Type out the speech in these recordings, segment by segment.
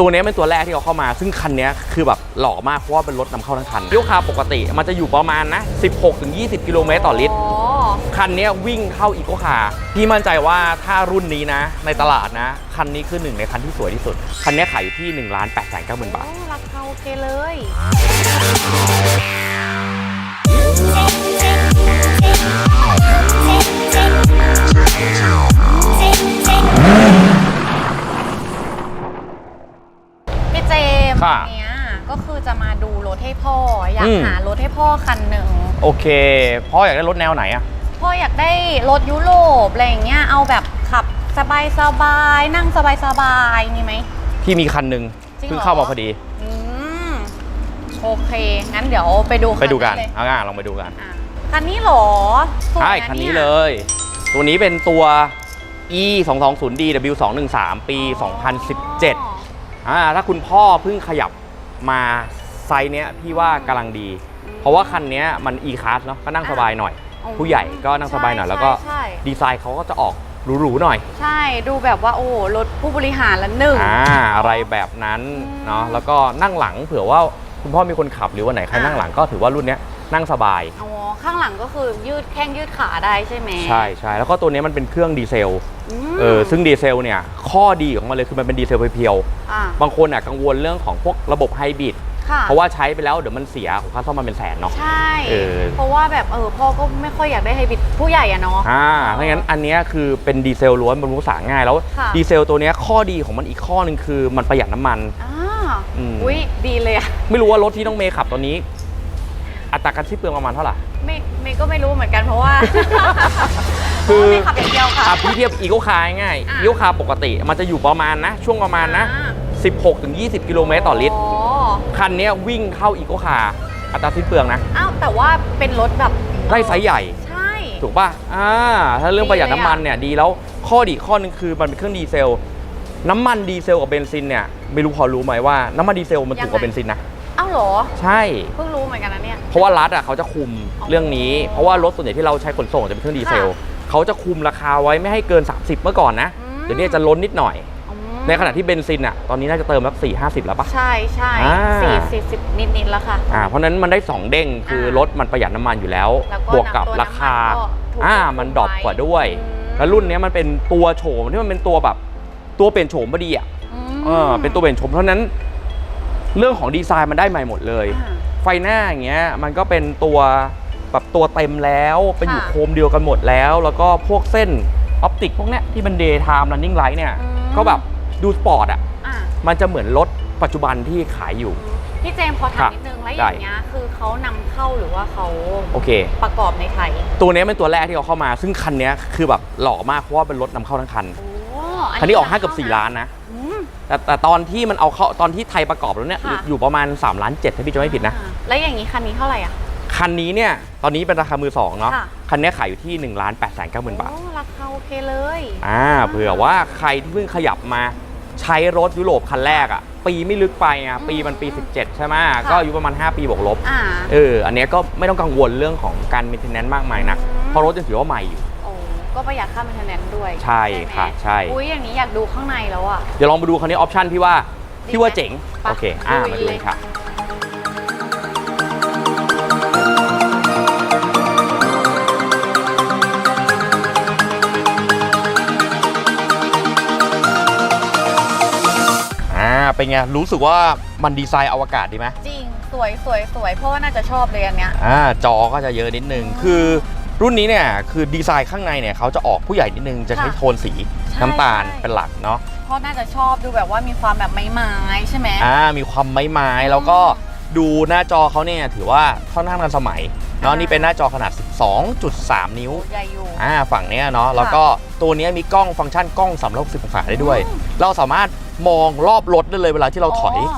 ตัวเนี้ยเป็นตัวแรกที่เขาเข้ามา ซึ่งคันเนี้ยคือแบบหล่อมากเพราะว่าเป็นรถนำเข้าทั้งคันเลี้ยวคาปกติมันจะอยู่ประมาณนะ 16-20 กิโลเมตรต่อลิตรอ๋อคันเนี้ยวิ่งเข้าอีโคคาร์พี่มั่นใจว่าถ้ารุ่นนี้นะ ในตลาดนะ คันนี้คือหนึ่งในคันที่สวยที่สุด คันเนี้ยขายอยู่ที่1นึ่งล้านแปดแสนเก้าหมื่นบาทโอ้ราคาโอเคเลยพี่ ค่ะวันเนี้ยก็คือจะมาดูรถให้พ่อ อยาอืกม หารถให้พ่อคันหนึ่ง โอเค พ่ออยากได้รถแนวไหนอะพ่ออยากได้รถยุโรปอะไรอย่างเงี้ยเอาแบบขับสบายสบายๆนั่งสบายสบายๆมีไหม พี่มีคันหนึ่งจริงเหรอ เพิ่งเข้ามาพอดี อืมโอเคงั้นเดี๋ยวไปดูไปดูกันเลยเอาง่ายลองไปดูกันอะคันนี้เหรอสวยใช่ะคันนี้เยเลย ตัวนี้เป็นตัว e 2 2 0 d w 2 1 3ปี2017 อ่าถ้าคุณพ่อเพิ่งขยับมาไซส์เนี้ยพี่ว่ากำลังดี เพราะว่าคันเนี้ยมัน e class เนาะก็นั่งสบายหน่อย อ๋อผู้ใหญ่ก็นั่งสบายหน่อย ใช่แล้วก็ใช่ดีไซน์เขาก็จะออกหรูๆหน่อย ใช่ดูแบบว่าโอ้โหรถผู้บริหารละหนึ่ง อ่าอะไรแบบนั้นอืมเนาะแล้วก็นั่งหลังเผื่อว่าคุณพ่อมีคนขับหรือวันไหนใครอ่านั่งหลังก็ถือว่ารุ่นเนี้ย นั่งสบาย อ๋อ ข้างหลังก็คือยืดแข้งยืดขาได้ใช่ไหมใช่ใช่แล้วก็ตัวเนี้ยมันเป็นเครื่องดีเซลมเออซึ่งดีเซลเนี่ย ข้อดีของมันเลยคือมันเป็นดีเซลเพียวอะๆบางคนอะกังวลเรื่องของพวกระบบไฮบริดค่ะเพราะว่าใช้ไปแล้วเดี๋ยวมันเสียของค่าซ่อมมันเป็นแสนเนาะ ใช่ เออ เพราะว่าแบบเออพ่อก็ไม่ค่อยอยากได้ไฮบริดผู้ใหญ่อะเนาะ อ่าเพราะงั้นอันเนี้ยคือเป็นดีเซลล้วนบรรลุษาง่ายแล้วค่ะ ดีเซลตัวเนี้ยข้อดีของมันอีกข้อหนึ่งคือมันประหยัดน้ำมัน อ่าอืม อุ้ยดีเลยอะ ไม่รู้ว่ารถที่น้องเมย์ขับตอนนี้ อัตราการสิ้นเปลืองประมาณเท่าไหร่ ไม่ไม่ก็ไม่รู้เหมือนกันเพราะว่าคือเพราะว่าไม่ขับอย่างเดียวค่ะอะพี่เทียบอีโคคาร์ง่ายอะอีโคคาร์ปกติ มันจะอยู่ประมาณนะ ช่วงประมาณนะอ่า16-20 กิโลเมตรต่อลิตรอ๋อคันเนี้ยวิ่งเข้าอีโคคาร์อัตราสิ้นเปลืองนะ อ้าว แต่ว่าเป็นรถแบบได้ไซส์ใหญ่ ใช่ ถูกป่ะ อ่า ถ้าเรื่องประหยัดดีเลยน้ำมันอะเนี่ยดีแล้วข้อดีข้อหนึงคือมันเป็นเครื่องดีเซล น้ำมันดีเซลกับเบนซินเนี่ยไม่รู้พอรู้ไหมว่าน้ำมันดีเซลมันถูกกว่าเบนซินนะ อ้าวเหรอ ใช่ เพิ่งรู้เหมือนกันนะเนี่ย เพราะว่ารัฐอะเขาจะคุมอ๋อเรื่องนี้ เพราะว่ารถส่วนใหญ่ที่เราใช้ขนส่งจะเป็นเครื่องดีเซลค่ะเขาจะคุมราคาไว้ไม่ให้เกิน 30 เมื่อก่อนนะอืมเดี๋ยวนี้จะล้นนิดหน่อยอืมในขณะที่เบนซินอะ ตอนนี้น่าจะเติมสักสี่ห้าสิบแล้วปะใช่ใช่อ่าสี่สี่สิบนิดนิดๆแล้วค่ะอ่าเพราะฉะนั้นมันได้สองเด้งคือรถมันประหยัดน้ำมันอยู่แล้วแล้วก็บวกกับตัวราคาน้ำมันก็ถูกอ่าควบคุมมันดรอปกว่าด้วยอืมแล้วรุ่นเนี้ยมันเป็นตัวโฉมที่มันเป็นตัวแบบตัวเปลี่ยนโฉมพอดีอะมเออเป็นตัวเปลี่ยนโฉมเพราะฉะนั้น เรื่องของดีไซน์มันได้ใหม่หมดเลยอ่าไฟหน้าอย่างเงี้ยมันก็เป็นตัวแบบตัวเต็มแล้วเป็นอยู่ค่ะโคมเดียวกันหมดแล้ว แล้วก็พวกเส้นออปติกพวกเนี้ยที่มันเดย์ไทม์รันนิ่งไลท์เนี่ยอืมก็แบบดูสปอร์ตอะอะมันจะเหมือนรถปัจจุบันที่ขายอยู่ พี่เจมส์พอครัถามบนิดนึงแล้วอได้ย่างเงี้ยคือเขานำเข้าหรือว่าเขาโอเค ประกอบในไทย ตัวเนี้ยเป็นตัวแรกที่เขาเข้ามา ซึ่งคันเนี้ยคือแบบหล่อมากเพราะว่าเป็นรถนำเข้าทั้งคันโอ้คันนี้ออกห้าเกือบ4ล้านนะอืม แต่แต่ตอนที่มันเอาเข้าตอนที่ไทยประกอบแล้วเนี่ยค่ะ อยู่ประมาณ3ล้าน7ถ้าพี่จะไม่ผิดนะ อ่าแล้วอย่างนี้คันนี้เท่าไหร่อะ คันนี้เนี่ยตอนนี้เป็นราคามือสองเนาะค่ะ คันนี้ขายอยู่ที่1นึ่งล้านแปดแสนเก้าหมื่นบาท โอ้ราคาโอเคเลย อ่าเผื่อว่าใครที่เพิ่งขยับมาใช้รถยุโรปคันแรกอะ่ะปีไม่ลึกไปอะปีมันปี 17 ใช่ไหมก็อายุประมาณ 5 ปีบวกลบอ่า เอออันเนี้ยก็ไม่ต้องกังวลเรื่องของการมีเทนแนนซ์มากมายนักอืมเพราะรถยังถือว่าใหม่อยู่โอ้ ก็ประหยัดค่า m ม i เทนแนนด้วยใช่ไหมค่ะใช่ อุ้ยอย่างนี้อยากดูข้างในแล้วอะ เดี๋ยวลองมาดูคันนี้ออปชั่นพี่ว่าพี่ว่าเจ๋งไปโอเค อ่าลุยมาดูเลยกันค่ะ อ่า เป็นไง รู้สึกว่ามันดีไซน์อวกาศดีไหม จริง สวยสวยสวยเพราะว่าน่าจะชอบเลยอันเนี้ย อ่า จอก็จะเยอะนิดนึง คือ รุ่นนี้เนี่ยคือดีไซน์ข้างในเนี่ยเขาจะออกผู้ใหญ่นิดนึงจะใช้ค่ะโทนสีใช่น้ำตาลใช่เป็นหลักเนาะเพราะน่าจะชอบดูแบบว่ามีความแบบไม้ไม้ๆใช่ไหมอ่ามีความไม้ไม้ๆแล้วก็ดูหน้าจอเขาเนี่ยถือว่าค่อนข้างทันสมัยเนาะอ่านี่นี่เป็นหน้าจอขนาด 12.3 นิ้วใหญ่อยู่อ่าฝั่งเนี้ยเนาะแล้วก็ตัวเนี้ยมีกล้องฟังก์ชันกล้อง360องศาได้ด้วยอืมเราสามารถมองรอบรถได้เลยเวลาที่เราถอยคือ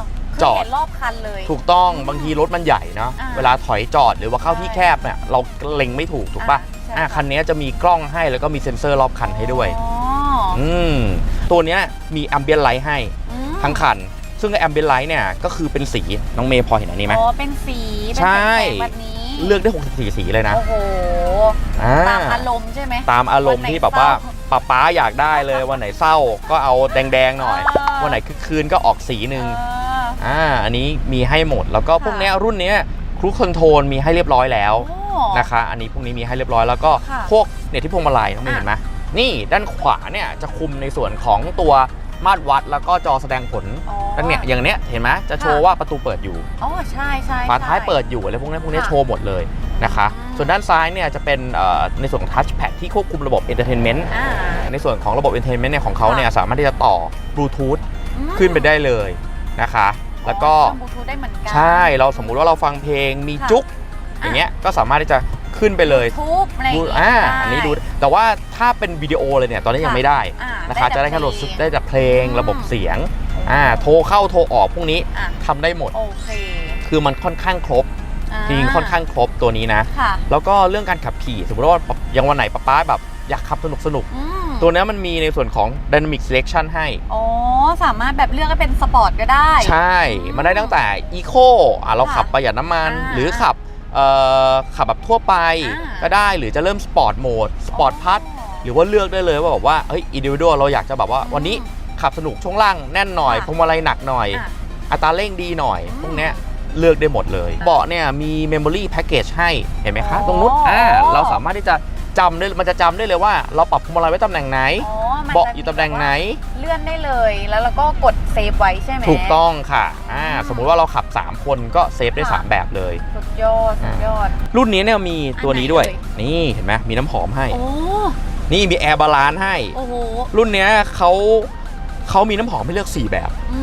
จอดเห็นรอบคันเลย ถูกต้องบางทีรถมันใหญ่เนาะอ่าเวลาถอยจอดหรือว่าเข้าที่แคบเนี่ยเราเล็งไม่ถูกถูกปะใช่อ่าค่ะ คันเนี้ยจะมีกล้องให้แล้วก็มีเซ็นเซอร์รอบคันให้ด้วย อ๋ออืมตัวเนี้ยมีแอมเบียนไลท์ให้อืมทั้งคัน ซึ่งแอมเบียนไลท์เนี่ยก็คือเป็นสีน้องเมย์พอเห็นอันนี้ไหม อ๋อเป็นสีเป็นใช่ แสงแบบนี้เลือกได้ 64 สีเลยนะโอ้โหอ่าตามอารมณ์ใช่ไหม ตามอารมณ์ที่แบบว่าป๊าป๊าอยากได้เลยวันไหนเศร้าก็เอาแดงๆหน่อย เออวันไหนคือคืนก็ออกสีหนึ่งเออ อ่าอันนี้มีให้หมด แล้วก็พวกค่ะเนี้ยรุ่นเนี้ยครูคอนโทรลมีให้เรียบร้อยแล้วโอ้นะคะ อันนี้พวกนี้มีให้เรียบร้อยแล้วก็ค่ะพวกเนี่ยที่พวงมาลัยน้องเมย์อะเห็นไหมนี่ด้านขวาเนี่ยจะคุมในส่วนของตัวมาตรวัดแล้วก็จอแสดงผลอ๋อแล้วเนี่ยอย่างเนี้ยเห็นไหมจะโชว์ค่ะว่าประตูเปิดอยู่อ๋อใช่ใช่ฝาท้ายใช่เปิดอยู่อะไรพวกนี้พวกนี้ค่ะโชว์หมดเลยนะคะอืมส่วนด้านซ้ายเนี่ยจะเป็นเอ่อในส่วนของทัชแพดที่ควบคุมระบบ Entertainment อ่าในส่วนของระบบ Entertainment เนี่ยของเขาค่ะเนี่ยสามารถที่จะต่อบลูทูธอืมขึ้นไปได้เลย นะคะ แล้วก็อ๋อบลูทูธได้เหมือนกันใช่เราสมมุติว่าเราฟังเพลงมีค่ะ จุ๊กอย่างเงี้ยก็สามารถที่จะขึ้นไปเลยทุบอะไรอย่างดูงี้อ่าได้อันนี้ดูแต่ว่าถ้าเป็นวิดีโอเลยเนี่ยตอนนี้ยังไม่ได้อ่านะคะได้แต่จะได้แค่โหลดเพลงได้แต่เพลงอืมระบบเสียงอ่าโทรเข้าโทรออกพวกนี้อะทำได้หมด โอเคคือมันค่อนข้างครบอ่าจริงๆค่อนข้างครบตัวนี้นะ ค่ะ แล้วก็เรื่องการขับขี่ สมมติว่าอย่างวันไหนป๊าป๊าแบบ อยากขับสนุกสนุก อืมๆตัวเนี้ยมันมีในส่วนของ Dynamic Selection ให้ อ๋อสามารถแบบเลือกให้เป็นสปอร์ตก็ได้ ใช่อืมมันได้ตั้งแต่ Eco อะเราค่ะขับประหยัดน้ำมัน อ่าหรือขับเอ่อขับแบบทั่วไปอ่า ก็ได้หรือจะเริ่มสปอร์ตโหมดสปอร์ตพัทหรือว่าเลือกได้เลยว่าแบบว่าเฮ้ยอินดิวิ a l เราอยากจะแบบว่าวันนี้ขับสนุกช่วงล่างแน่นหน่อยค่ะ พวงมาลัยหนักหน่อย อะ อัตราเร่งดีหน่อย อืมพวกเนี้ยเลือกได้หมดเลย เบาะเนี่ยมี Memory Package ให้เห็นไหมคะ อ๋อ ตรงนู้นอ่าเราสามารถที่จะ จำได้มันจะจำได้เลยว่า เราปรับพวงมาลัยไว้ตำแหน่งไหน อ๋อมันเบาะจอยู่ตำแหน่งไหน เลื่อนได้เลย แล้วเราก็กดเซฟไว้ใช่ไหม ถูกต้องค่ะอ่าอืม สมมุติว่าเราขับ 3 คนก็เซฟได้ค่ะ3แบบเลย สุดยอด สุดยอด รุ่นนี้เนี่ยมีตัวนี้ด้วย อันไหนเอ่นี่เห็นไหมมีน้ำหอมให้ โอ้นี่มีแอร์บาลานซ์ให้ โอ้โหรุ่นเนี้ยเขาเขามีน้ำหอมให้เลือก 4 แบบอื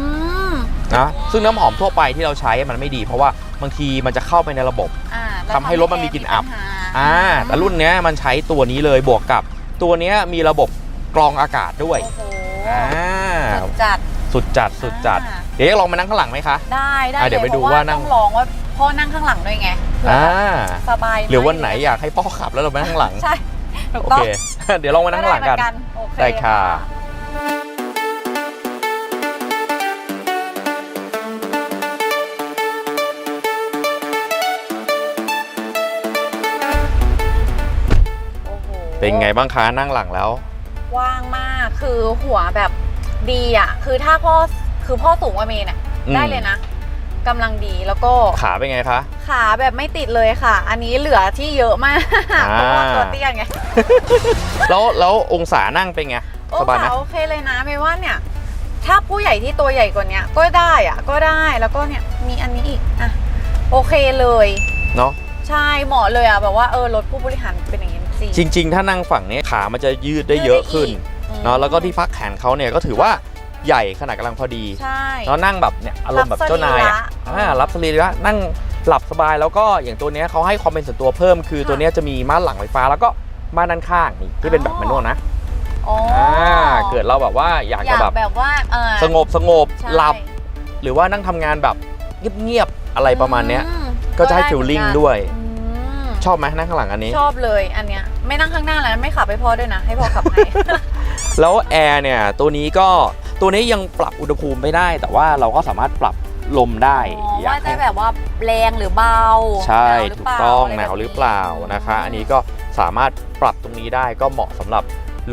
มนะซึ่งน้ำหอมทั่วไปที่เราใช้มันไม่ดี เพราะว่าบางทีมันจะเข้าไปในระบบ อ่าแล้วทำให้รถมันมีกลิ่นอับ ปัญหา อ่าแต่รุ่นเนี้ยมันใช้ตัวนี้เลยบวกกับ ตัวเนี้ยมีระบบกรองอากาศด้วยโอ้โหอ่าสุดจัด สุดจัดสุดจัด อ่า เดี๋ยวจะลองมานั่งข้างหลังไหมคะ ได้ได้อะเดี๋ยวไปลดูพระว่านั่งต้องลองว่าพ่อนั่งข้างหลังด้วยไงเผื่ออ่าแบบสบายหรือวันไหนอยากให้พ่อขับแล้วเราไปนั่งข้างหลัง ใช่ถูกโอต้องเค เดี๋ยวลองมานั่งข้างหลังกัน ได้เหมือโอเคได้ค่ะโเป็นไงบ้างคะนั่งหลังแล้ว ว่างมากคือหัวแบบดีอะ คือถ้าพ่อคือพ่อสูงกว่าเมย์เนี่ยอืม ได้เลยนะกำลังดีแล้วก็ขาเป็นไงคะ ขาแบบไม่ติดเลยค่ะ อันนี้เหลือที่เยอะมากอ่าเพราะว่าตัวเตี้ยไง แล้วแล้วองศานั่งเป็นไงโอ้สบายไหมขาโอเคเลยนะไม่ว่าเนี่ย ถ้าผู้ใหญ่ที่ตัวใหญ่กว่าเนี้ยก็ได้อะก็ได้แล้วก็เนี่ยมีอันนี้อีกอะโอเคเลยเนาะ ใช่เหมาะเลยอะแบบว่าเออรถผู้บริหารเป็นอย่างนี้ จริงจริง ๆ ถ้านั่งฝั่งนี้ขามันจะยืดได้เยอะขึ้นอืมเนาะแล้วก็ที่พักแขนเขาเนี่ยก็ถือว่าใหญ่ขนาดกำลังพอดีใช่แล้วนั่งแบบเนี่ยอารมณ์แบบเจ้านายอะรับสรีระอ่ารับสรีระนั่งหลับสบายแล้วก็อย่างตัวเนี้ยเขาให้ความเป็นส่วนตัวเพิ่ม คือค่ะตัวเนี้ยจะมีม่านหลังไฟฟ้าแล้วก็ม่านด้านข้างนี่ที่เป็นแบบแมนนวลนะอ๋อออ่าเกิดเราแบบว่าอยากอยาจะกแบบแบบว่าเออสงบสงบใช่หลับ หรือว่านั่งทำงานแบบเงียบๆอะไรประมาณเนี้ยอืมก็จะให้ได้ฟีลลิ่งเหมือนกันด้วยอืม ชอบไหมนั่งข้างหลังอันนี้ ชอบเลยอันเนี้ยไม่นั่งข้างหน้าแล้วไม่ขับให้พ่อด้วยนะ ให้พ่อขับให้ แล้วแอร์เนี่ยตัวนี้ก็ตัวนี้ยังปรับอุณหภูมิไม่ได้ แต่ว่าเราก็สามารถปรับลมได้อ๋ออยาว่ากจะให้ แบบว่าแรงหรือเบาใช่หนาวถูกต้องะหไแบบนาวหรือเปล่านะคะ อันนี้ก็สามารถปรับตรงนี้ได้ก็เหมาะสำหรับ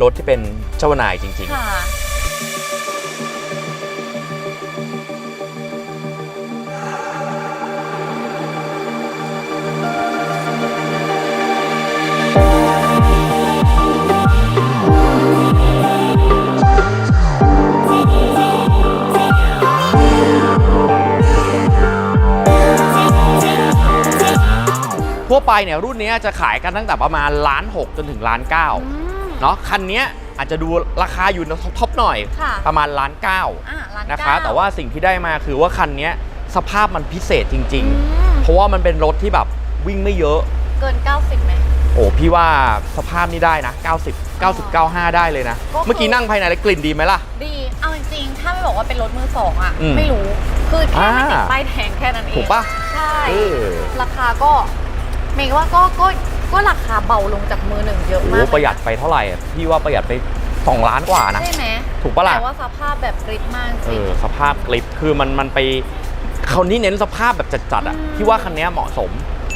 รถที่เป็นเจ้านายจริง ค่ะ ไปเนี่ยรุ่นนี้จะขายกันตั้งแต่ประมาณล้านหกจนถึงล้านเก้าอืมเนาะคันเนี้ยอาจจะดูราคาอยู่ในท็อปๆหน่อยค่ะประมาณล้านเก้าอะร้านนะคะเก้แต่ว่าสิ่งที่ได้มาคือว่าคันเนี้ยสภาพมันพิเศษจริงอืมๆเพราะว่ามันเป็นรถที่แบบวิ่งไม่เยอะ เกิน 90ไหมโอ้พี่ว่าสภาพนี่ได้นะ 90 90 95 ได้เลยนะก็คือเมื่อกี้นั่งภายในแล้วกลิ่นดีไหมล่ะ ดี เอาจริงๆ ถ้าไม่บอกว่าเป็นรถมือสองอะอืมไม่รู้ คือแค่ไม่ติดอ่าป้ายแดงแค่นั้นเอง ถูกปะใช่เออราคาก็ เมย์ว่าก็ก็ก็ราคาเบาลงจากมือหนึ่งเยอะโอ้มากประหยัดไปเท่าไหร่อะพี่ว่าประหยัดไป 2 ล้านกว่านะ ใช่ไหมถูกปะล่ะ แต่ว่าสภาพแบบกริปมากจเอริง อสภาพกลิปคือมันมันไปเขานี่เน้นสภาพแบบจัดๆอะอืม พี่ว่าคันเนี้ยเหมาะสม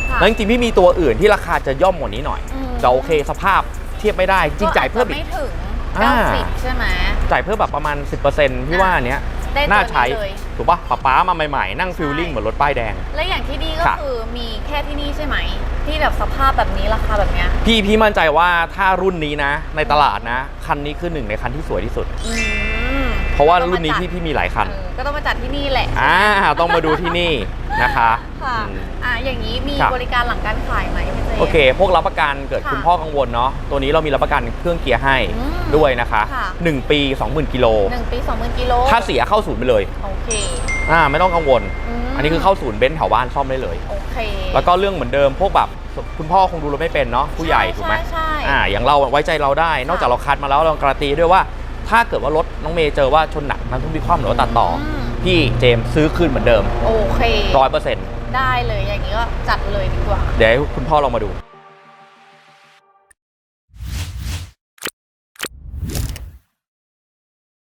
ค่ะ แล้วจริงๆพี่มีตัวอื่นที่ราคาจะย่อมกว่านี้หน่อยอืม แต่โอเคสภาพเทียบไม่ได้จริงๆจ่ายเพิ่มก็อีอาจกจะไม่ถึงอ่า 90ใช่ไหม จ่ายเพิ่มแบบประมาณ 10%พี่ว่าอันเนี้ย ได้ตัวน่าใช้นี้เลย ถูกปะป๊าป๊ามาใหม่ๆ นั่งใช่ฟิลลิ่งเหมือนรถป้ายแดง และอย่างที่นี่ก็ค่ะ คือมีแค่ที่นี่ใช่ไหม ที่แบบสภาพแบบนี้ราคาแบบเนี้ยพี่พี่มั่นใจว่าถ้ารุ่นนี้นะ ในตลาดนะ คันนี้คือหนึ่งในคันที่สวยที่สุด อืม เพราะว่าต้องมรุ่นนี้จัดพี่พี่มีหลายคัน เออก็ต้องมาจัดที่นี่แหละ อ่าต้องมาดูที่นี่นะคะค่ะ อืม อ่า อย่างนี้มีครับ บริการหลังการขายไหมพี่เจ โอเค พวกรับประกันเกิดค่ะคุณพ่อกังวลเนาะ ตัวนี้เรามีรับประกันเครื่องเกียร์ให้อืมด้วยนะคะ ค่ะ 1 ปี 20,000 กิโล หนึ่งปีสองหมื่นกิโลถ้าเสียเข้าศูนย์ไปเลย โอเคอ่า ไม่ต้องกังวล มอันนี้คือเข้าศูนย์เบนซ์แถวบ้านซ่อมได้เลย โอเคแล้วก็เรื่องเหมือนเดิม พวกแบบคุณพ่อคงดูรถไม่เป็นเนาะผู้ใหญ่ถูกไหม ใช่ใช่ อ่า อย่างเราไว้ใจเราได้ นอกจากเราคัดมาแล้วเราการันตีด้วยว่า ถ้าเกิดว่ารถน้องเมย์เจอว่าชนหนักน้ำท่วมพิคว่ำหรือว่าตัดต่ออม พี่เจมส์ซื้อคืนเหมือนเดิมโอเค ร้อยเปอร์เซ็นต์ได้เลยอย่างนี้ก็จัดเลยดีกว่า เดี๋ยวให้คุณพ่อลองมาดู